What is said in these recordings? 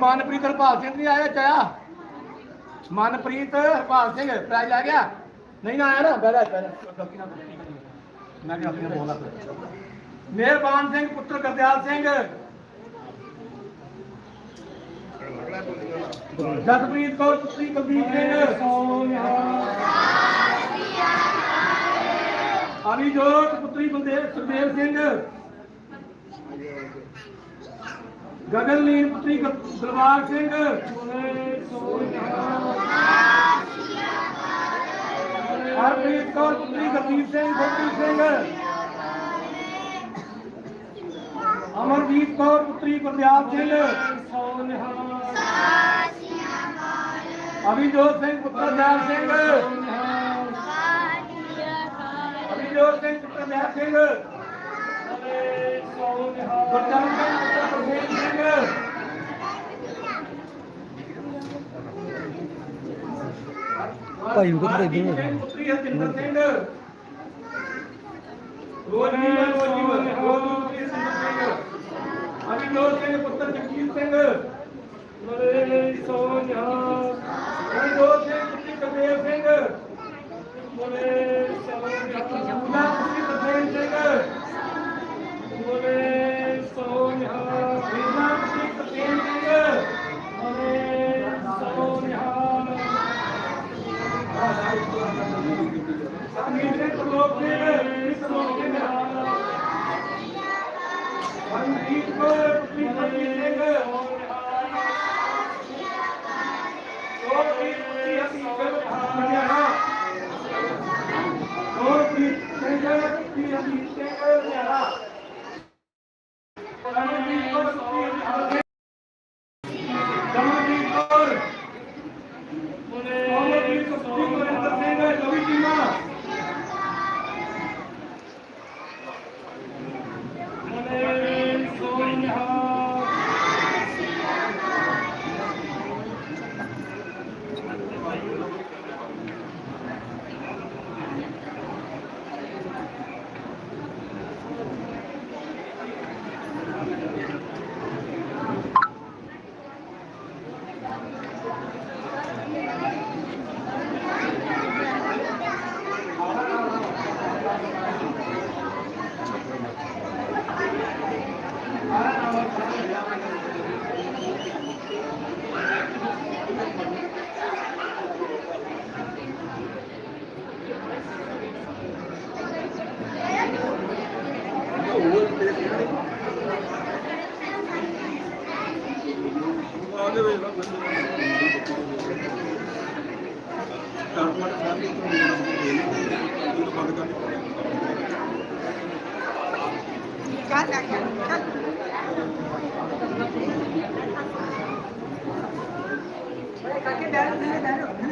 ਮਨਪ੍ਰੀਤ ਹਰਪਾਲ ਸਿੰਘ ਨਹੀਂ ਆਇਆ ਚਾਇਆ। ਮਨਪ੍ਰੀਤ ਹਰਪਾਲ ਸਿੰਘ ਪ੍ਰਾਈਜ਼ ਲੈ ਗਿਆ। ਨਹੀਂ ਨਾ ਆਇਆ ਨਾ ਬੈਠਾ ਬੈਠਾ ਮੈਂ ਕਿਹਾ ਆਪਣੀ ਬੋਲਾ ਮਿਹਰਬਾਨ ਸਿੰਘ, ਪੁੱਤਰ ਗੁਰਦਿਆਲ ਸਿੰਘ। ਜਸਪ੍ਰੀਤ ਕੌਰ, ਪੁੱਤਰੀ ਕੁਲਦੀਪ ਸਿੰਘ। ਅਲੀ ਜੋਤ ਪੁੱਤਰੀ ਬਲਦੇਵ ਸੁਖਦੇਵ ਸਿੰਘ। ਗਗਨਲੀਨ ਪੁੱਤਰੀ ਗੁਰ- ਗੁਰਬਾਗ ਸਿੰਘ ਹਰਪ੍ਰੀਤ ਕੌਰ ਪੁੱਤਰੀ ਗੁਰਦੀਪ ਸਿੰਘ ਗੁਰਦੀਪ ਸਿੰਘ ਅਮਰਜੀਤ ਕੌਰ ਪੁੱਤਰੀ ਗੁਰਦਿਆਲ ਸਿੰਘ ਅਭਿਜੋਤ ਸਿੰਘ ਪੁੱਤਰ ਦਿਆਲ ਸਿੰਘ ਅਭਿਜੋਤ ਸਿੰਘ ਪੁੱਤਰ ਦਿਆਲ ਸਿੰਘ ਗੁਰਚਰਨ ਸਿੰਘ ਪੁੱਤਰ ਗੁਰਸੇਵ ਸਿੰਘ ਭਾਈ ਨੂੰ ਕਿੱਥੇ ਹਰਦੀਪ ਭੇਜਣਾ? ਸਿੰਘ ਪੁੱਤਰੀ ਹਰਜਿੰਦਰ ਸਿੰਘ ਰੋਜੀ ਰੋਜੀ ਰੋਜੀ ਪੁੱਤਰੀ ਸਿੰਦਰ ਸਿੰਘ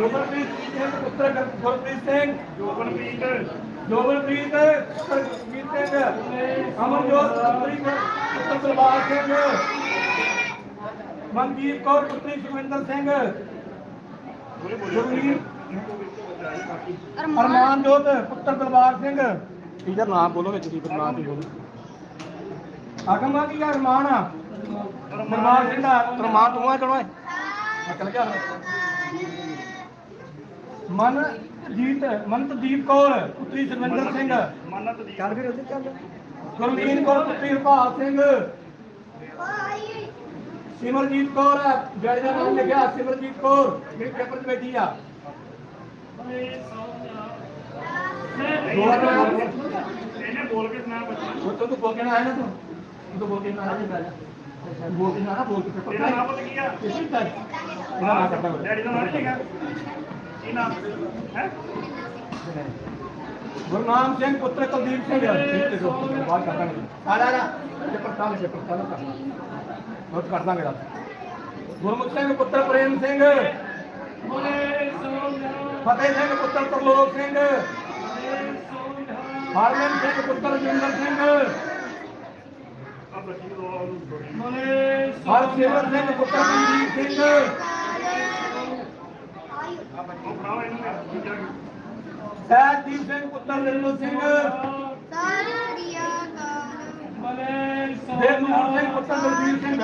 ਜੋਬਨਪ੍ਰੀਤ ਸਿੰਘ ਪੁੱਤਰ ਗੁਰ- ਗੁਰਪ੍ਰੀਤ ਸਿੰਘ। ਜੋਬਨਪ੍ਰੀਤ। ਜੋਬਨਪ੍ਰੀਤ ਪੁੱਤਰ ਗੁਰਪ੍ਰੀਤ ਸਿੰਘ ਅਮਰਜੋਤ ਪੁੱਤਰੀ ਪੁੱਤਰ ਦਰਬਾਰ ਸਿੰਘ। ਮਨਜੀਤ ਕੌਰ ਪੁੱਤਰੀ ਸੁਖਵਿੰਦਰ ਸਿੰਘ। ਗੁਰਵੀਰ ਅਰਮਾਨਜੋਤ ਪੁੱਤਰ ਦਰਬਾਰ ਸਿੰਘ। ਟੀਚਰ ਨਾਮ ਬੋਲੋ ਵਿੱਚ ਕੀ ਨਾਮ ਤੇ ਬੋਲੋ। ਆਗਮਾ ਕੀ ਅਰਮਾਨ? ਆ ਦਰਬਾਰ ਸਿੰਘ ਦਾ। ਅਰਮਾਨ ਤੂੰ ਆ ਹੈ ਅਕਲ ਗਿਆ। ਮਨਜੀਤ ਮਨਤਦੀਪ ਕੌਰ ਪੁੱਤਰੀ ਸਰਵਿੰਦਰ ਸਿੰਘ। ਚੱਲ ਫਿਰ ਉੱਧਰ ਚੱਲ। ਗੁਰਲੀਨ ਕੌਰ ਪੁੱਤਰੀ ਹਰਪਾਲ ਸਿੰਘ। ਸਿਮਰਜੀਤ ਕੌਰ ਹੈ ਜੱਜ ਦਾ ਨਾਮ ਲਿਖਿਆ ਸਿਮਰਜੀਤ ਕੌਰ ਮੇਰੇ ਪੇਪਰ 'ਚ ਬੈਠੀ ਆ। ਇਹਨੇ ਬੋਲ ਕੇ ਸੁਣਾ ਬੱਚਾ। ਉਹ ਤੋਂ ਤੂੰ ਬੋਲ ਕੇ ਨਾ ਆਇਆ ਨਾ ਤੂੰ। ਤੂੰ ਬੋਲ ਕੇ ਨਾ ਆਇਆ ਜਾ ਬੋਲ ਕੇ ਨਾ ਬੋਲ ਕੇ ਪੇਪਰ। ਤੇਰਾ ਨਾਮ ਪਤਾ ਕੀ ਆ? ਕਿਸੇ ਦਾ ਨਾਮ ਕਰਦਾ ਡੈਡੀ ਦਾ ਨਾਮ ਹੈਗਾ ਕੀ ਨਾਮ ਹੈ ਗੁਰਨਾਮ ਸਿੰਘ ਪੁੱਤਰ ਕੁਲਦੀਪ ਸਿੰਘ ਠੀਕ ਤੇ ਜੋ ਬਾਤ ਕਰਦਾ ਆ ਜਾ ਜਾ। ਜੇ ਪ੍ਰਤਾਪ ਜੇ ਪ੍ਰਤਾਪ ਕਰਨਾ। ਬਹੁਤ ਕਰਦਾ ਮੇਰਾ ਗੁਰਮੁਖ ਸਿੰਘ ਪੁੱਤਰ ਪ੍ਰੇਮ ਸਿੰਘ। ਫਤਿਹ ਸਿੰਘ ਪੁੱਤਰ ਤਰਲੋਕ ਸਿੰਘ। ਹਰਮਨ ਸਿੰਘ ਪੁੱਤਰ ਜਿੰਦਰ ਸਿੰਘ। ਆ ਬੱਚੀ ਨੂੰ ਰੋਲਾ ਉਹਨੂੰ ਥੋੜੀ ਹਰਸਿਮਰ ਸਿੰਘ ਪੁੱਤਰ ਮਨਜੀਤ ਸਿੰਘ ਉਹ ਬਣਾਓ ਇਹਨੂੰ ਦੂਜਾ ਸਹਿਜਦੀਪ ਸਿੰਘ ਪੁੱਤਰ ਨਿਰਮਲ ਸਿੰਘ ਦੇਵਨੂਰ ਸਿੰਘ ਪੁੱਤਰ ਗੁਰਵੀਰ ਸਿੰਘ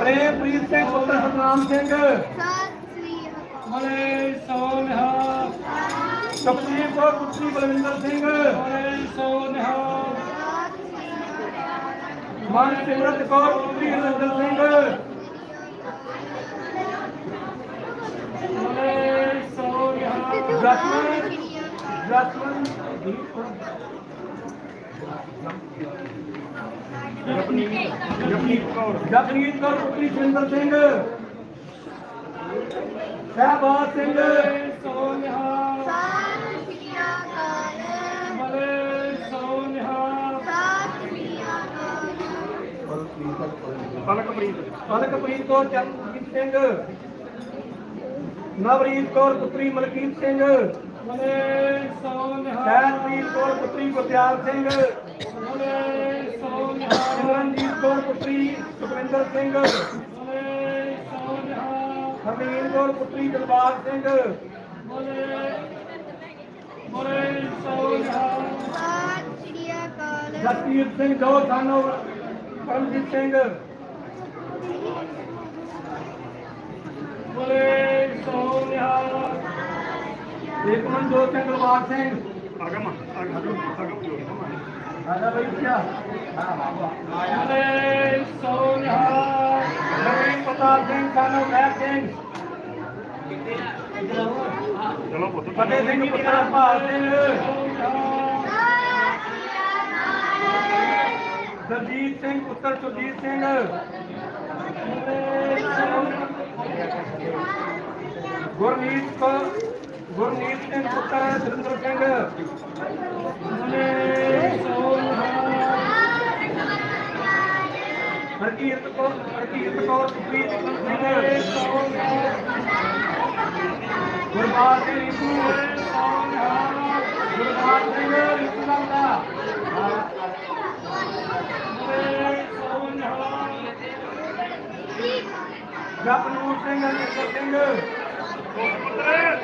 ਪ੍ਰੇਮਪ੍ਰੀਤ ਸਿੰਘ ਪੁੱਤਰ ਸਤਨਾਮ ਸਿੰਘ ਸੁਖਦੀਪ ਕੌਰ ਪੁੱਤਰੀ ਬਲਵਿੰਦਰ ਸਿੰਘ ਮਨ ਸਿਮਰਤ ਕੌਰ ਪੁੱਤਰੀ ਹਰਿੰਦਰ ਸਿੰਘ ਜਸਮਨ ਜਸਮਨ ਜਪਨੀਤ ਕੌਰ ਜਗਨੀਤ ਕੌਰ ਪੁੱਤਰੀ ਸੁਰਿੰਦਰ ਸਿੰਘ ਸਹਿਬਾਜ਼ ਸਿੰਘ ਪਲਕਪ੍ਰੀਤ ਅਲਕਪ੍ਰੀਤ ਕੌਰ ਚਰਨਜੀਤ ਸਿੰਘ ਨਵਰੀਤ ਕੌਰ ਪੁੱਤਰੀ ਮਲਕੀਤ ਸਿੰਘ ਸਹਿਜਪ੍ਰੀਤ ਕੌਰ ਪੁੱਤਰੀ ਗੁਰਦਿਆਲ ਸਿੰਘ ਸਿਮਰਨਜੀਤ ਕੌਰ ਪੁੱਤਰੀ ਸੁਖਵਿੰਦਰ ਸਿੰਘ ਹਰਲੀਨ ਕੌਰ ਪੁੱਤਰੀ ਦਿਲਬਾਗ ਸਿੰਘ ਜਸਪੀਰ ਸਿੰਘ ਦੋ ਸਾਨੋ ਪਰਮਜੀਤ ਸਿੰਘ ਇੱਕ ਮਨ ਦੋ ਸਿੰਘ सिंह सिंह सिंह। चलो सिंह दलजीत सिंह पुत्र सुरजीत सिंह। गुरमीत ਗੁਰਨੀਤ ਸਿੰਘ ਪੁੱਤਰ, ਸੁਰਿੰਦਰ ਸਿੰਘ। ਹਰਕੀਰਤ ਕੌਰ ਹਰਕੀਰਤ ਕੌਰ ਪੁੱਤਰੀ ਨਿਕਲ ਸਿੰਘ ਗੁਰਬਾਜ ਸਿੰਘ ਰਿੰਕੂ ਗੁਰਬਾਜ ਸਿੰਘ ਰਿੰਕੂ ਦਾ ਜਪਨੂਰ ਸਿੰਘ ਨਿਕਲ ਸਿੰਘ। ਓਏ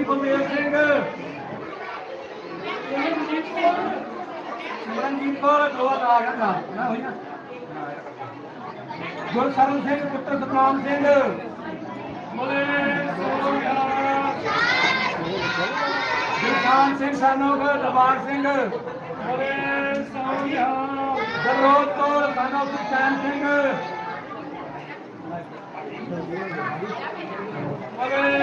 ਸਿਮਰਨਜੀਤ ਕੌਰ ਸਿੰਘ। ਸਿਮਰਨਜੀਤ ਕੌਰ ਦੋਆ ਆ ਗਿਆ ਨਾ ਨਾ ਹੋਈ ਨਾ। ਗੁਰਸਰਨ ਸਿੰਘ, ਪੁੱਤਰ ਸਤਨਾਮ ਸਿੰਘ। ਗੁਰਖਾਨ ਸਿੰਘ ਸਾਨੋਗ ਦਬਾਰ ਸਿੰਘ। ਦਰੋਦ ਕੌਰ ਸਾਨੋਗ ਸੁਖਚੈਨ ਸਿੰਘ। ਜਾ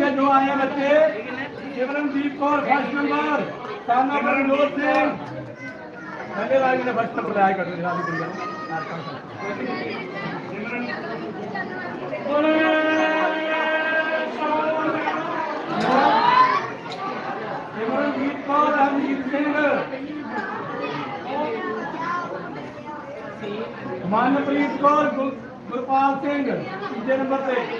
के जो आए बच्चे शिवरमजीत कौर फ़र्स्ट नंबर, सामना मनोज सिंह। पहले बार मैंने फ़र्स्ट नंबर आया करते सिमरनजीत कौर रामजीत सिंह। मानप्रीत कौर गुरपाल सिंह तीजे नंबर पे।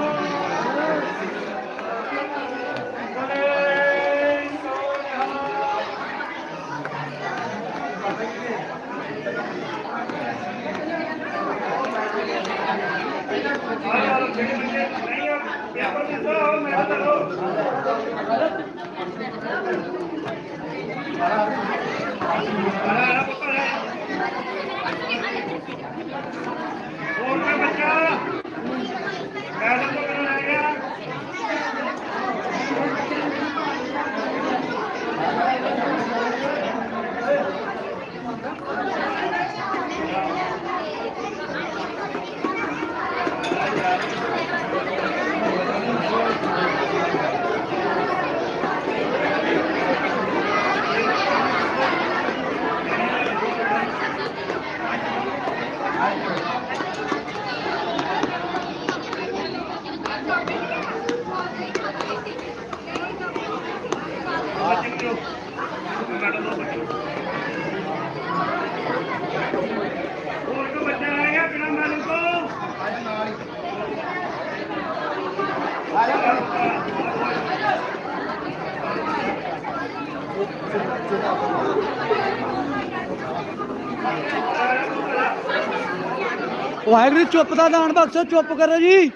ਵਾਹਿਗੁਰੂ ਚੁੱਪ ਦਾ ਦਾਨ ਬਖਸ਼ੋ ਚੁੱਪ ਕਰੋ ਜੀ।